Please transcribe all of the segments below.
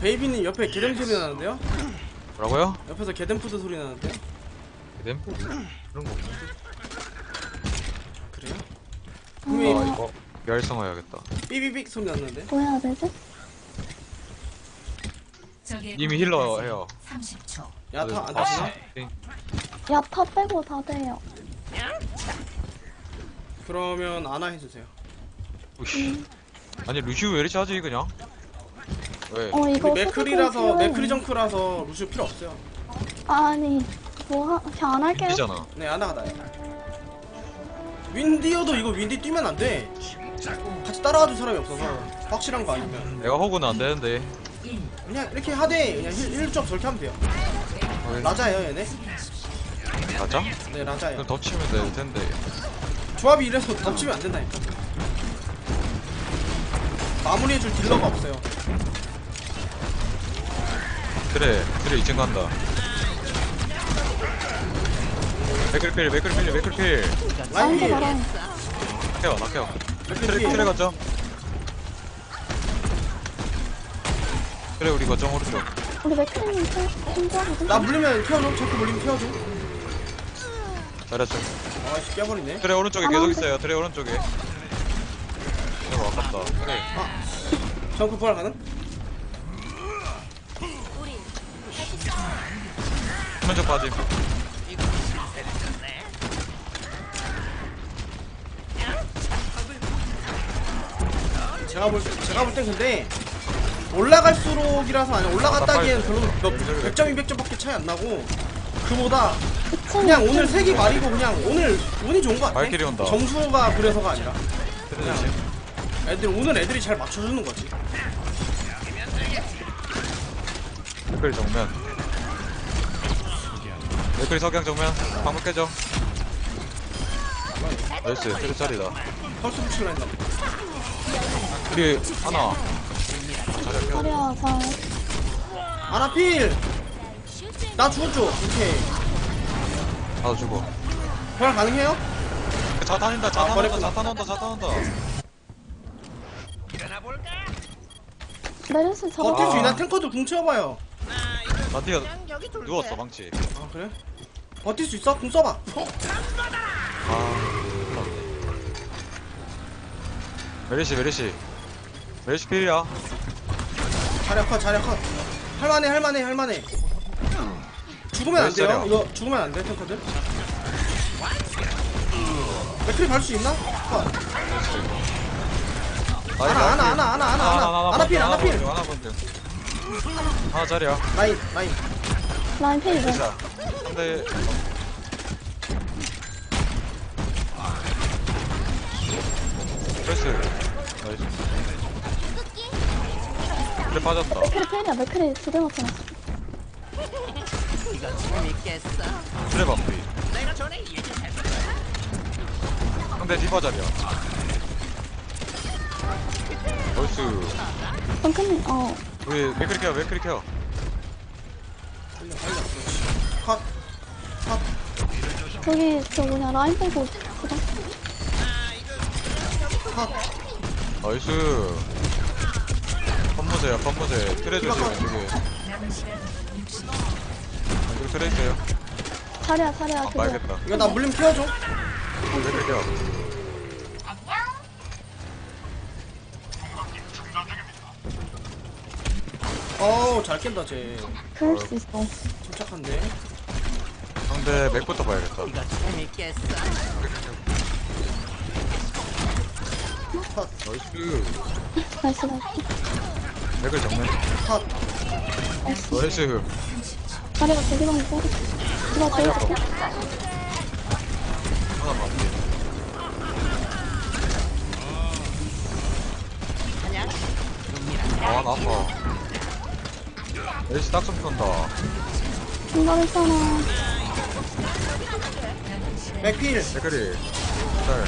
베이비님 옆에 게뎀 소리 나는데요? 뭐라고요? 옆에서 게뎀푸드 소리 나는데요? 댐프 그런 거 없는데? 그래요? 아 분명히 이거 열성해야겠다 삐비빅 소리 났는데? 뭐 해야 되지? 이미 힐러 해요 야타 안 봤어? 되시나? 야타 빼고 다 돼요. 그러면 아나 해주세요. 아니 루시우 왜 이렇게 하지 그냥? 왜? 어 이거 우리 맥크리 필요해. 정크라서 루시오 필요 없어요. 아니 뭐 하, 그냥 안 할게요. 이잖아. 네 아나가 나요 윈디어도 이거 윈디 뛰면 안 돼. 같이 따라가줄 사람이 없어서 확실한 거 아니면. 내가 호구는 안 되는데. 그냥 이렇게 하되 그냥 힐, 1점 저렇게 하면 돼요. 라자예요 얘네? 맞아? 네 라자예요. 그럼 덮치면 될 텐데. 조합이 이래서 덮치면 안 된다니까. 마무리해줄 딜러가 없어요 그래 그래 2층 간다. 맥클필 맥클필 맥클필. 라인 나한테 낙해요 맥크리 트레 힐 트레 가죠 그래 우리 거점 오른쪽. 우리 맥크리님 혼자거든. 나 물리면 태워줘. 저렇게 물리면 태워줘. 잘했죠 아씨 깨버리네. 트레 오른쪽에 아, 계속 네. 있어요 트레 오른쪽에. 이거 아깝다. 그래 정크 부활 가능? 수면적 빠짐 제가 볼, 때- 제가 볼땐 근데 올라갈수록이라서 아니 올라갔다기엔 별로 몇 100점 200점밖에 차이 안 나고 그보다 그냥 오늘 색이 말이고 그냥 오늘 운이 좋은 거 같아. 발길이 온다. 점수가 그래서가 아니라. 조심 애들 오늘 애들이 잘 맞춰주는 거지. 맥클 정면 맥클 석양 정면 방문 깨져 나이스 트레 짜리다 펄스 붙이려 했나 보다 우리 하나 자리 펴. 아나필 나 죽었죠 오케이 나도 죽어 부활 가능해요? 자탄 온다 자탄 아, 온다 버렸구나. 자탄 온다 자탄 온다 메르스 잡아. 버틸 수 아. 있나? 탱커도 궁 채워봐요 나 뛰어 누웠어 망치 아 그래? 버틸 수 있어? 궁 써봐 아 메리시 메리시 메리시 필이야 자리야 컷 자리야 컷 할만해 할만해 할만해 죽으면 안 돼요 자리야? 이거 죽으면 안돼 탱커들 맥크리 갈수 있나? 컷 하나, 나이스. 하나, 하나, 하나, 하나. 하나 필, 하나 필. 하나 하나 자리야 라인 라인 라인 페이지. 됐어 근데 나이스. 나이스. 그래 빠졌다. 맥크리 페이야 맥크리 두개 맞잖아. 그래 반피. 상대 디바 자리야. 나이스. 덩크님 어. 우리 맥크리 케어 맥크리 케 어컷 저기 저 뭐냐 라인 빼고 그다. 컷. 나이스 펌무새야 펌무새 트레 조심 왼쪽에 왼쪽 트레 있어요 자리야 자리야 아 그거. 말겠다 이거 나 물림 맥크리 케 어 어우 잘 깬다 쟤 그럴 수 있어. 침착한데 상대 맥부터 봐야겠다 컷 나이스 나이스 나이스. 맥을 정면 컷. 나이스 자리가 되게 많이 빼고. 누가 제일 좋게? 하나 맞지 아나 아파 엘시 딱좀 쏜다 중간했잖아. 맥필 맥크리 잘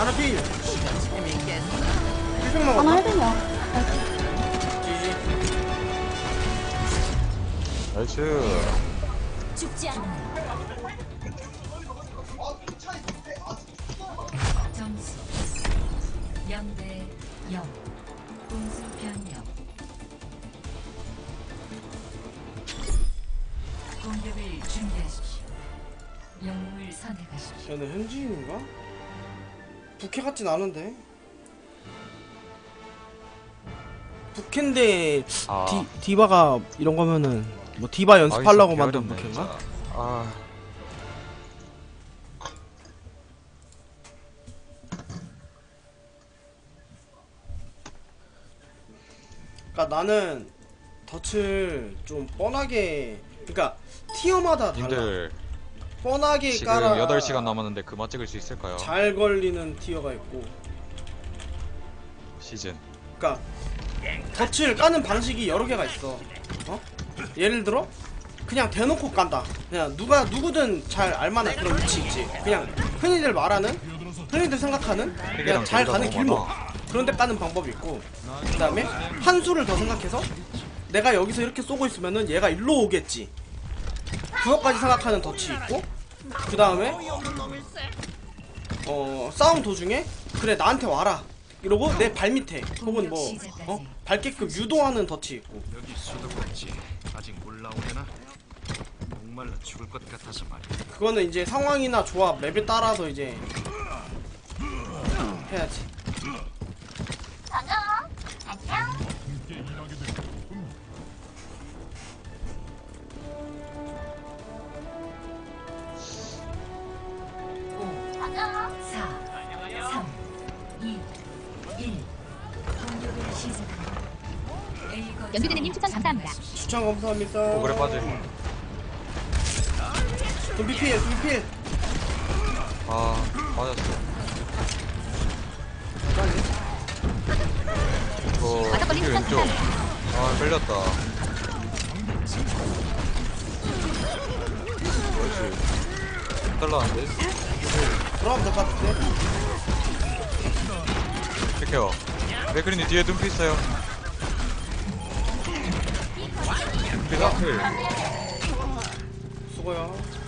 아나필 1팩 하나 먹었나? 해드냐? 지지 나이스 죽지 않는다. 점수 0대 0. 얘는 현지인인가? 부캐 같진 않은데 부캐인데 아 디, 디바가 이런 거면은 뭐 디바 연습하려고 아이씨, 만든? 진짜. 아 그러니까 나는 덫을 좀 뻔하게 그러니까 티어마다 달라 님들 뻔하게 지금 깔아. 8시간 남았는데 그만 찍을 수 있을까요? 잘 걸리는 티어가 있고. 시즌. 그러니까 덫을 까는 방식이 여러 개가 있어. 어? 예를 들어 그냥 대놓고 깐다. 그냥 누가 누구든 잘 알만한 그런 위치 있지. 그냥 흔히들 말하는 흔히들 생각하는 그냥 잘 가는 길목. 많아. 그런 데 까는 방법이 있고. 그 다음에 한 수를 더 생각해서 내가 여기서 이렇게 쏘고 있으면은 얘가 일로 오겠지 그것까지 생각하는 덫이 있고 그 다음에 어 싸움 도중에 그래 나한테 와라 이러고 내 발 밑에 혹은 뭐 어? 밟게끔 유도하는 덫이 있고 여기 수도꼭지 아직 올라오려나? 목말라 죽을 것 같아서 말이야. 그거는 이제 상황이나 조합 맵에 따라서 이제 해야지 추천 감사합니다. 오그래 빠짐 좀비필 좀비필. 아 빠졌어. 이거 와서걸림 킬 왼쪽. 아 걸렸다. 그렇지. 달라는데? 돌아가면 될것 같은데? 체크요 맥그린이 뒤에 둠피 있어요 둠피가 킬 수고요